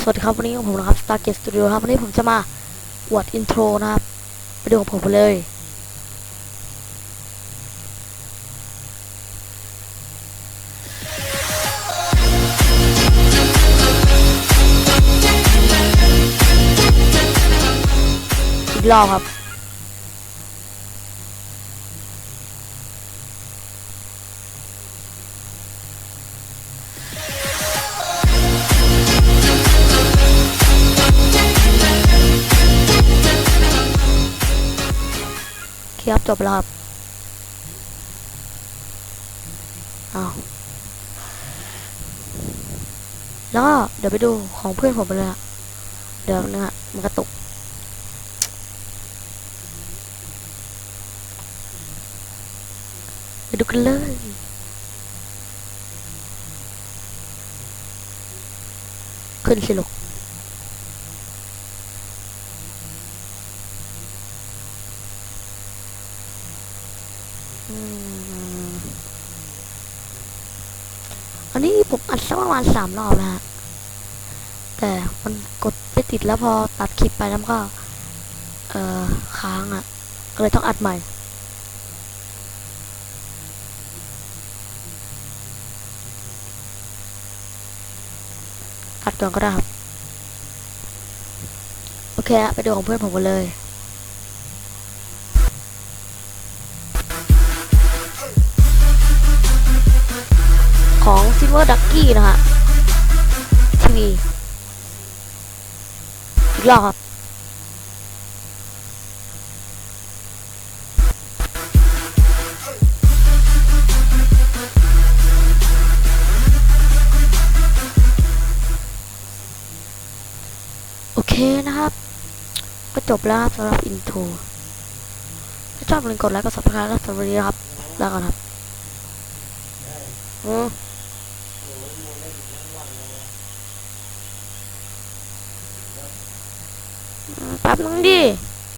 สวัสดีครับวันนี้ของผมนะครับ Stargate Studio ครับวันนี้ผมจะมาอวดอินโทรนะครับ ไปดูของผมไปเลยอีกรอบครับ คครับจบแล้วครับอ้าวแล้วก็เดี๋ยวไปดูของเพื่อนผมเลยอะเดี๋ยวนะฮะมันกระตุก ไปดูกันเลยขึ้นสิลูก อันนี้ผมอัดสักประมาณสามรอบนะฮะ แต่มันกดไม่ติดแล้วพอตัดคลิปไปแล้วก็ เอ่อ ค้างอะ่ะ ก็เลยต้องอัดใหม่อัดก่อนก็ได้ครับ โอเคอะไปดูของเพื่อนผมกันเลย อง Silver Ducky นะฮะทีวีอีกรอบครับโอเคนะครับ ก็จบแล้วสำหรับอินโทรถ้าชอบอย่าลืมกดไลค์กด subscribe และสวัสดีครับ แล้วกันครับ อืม Tak nang.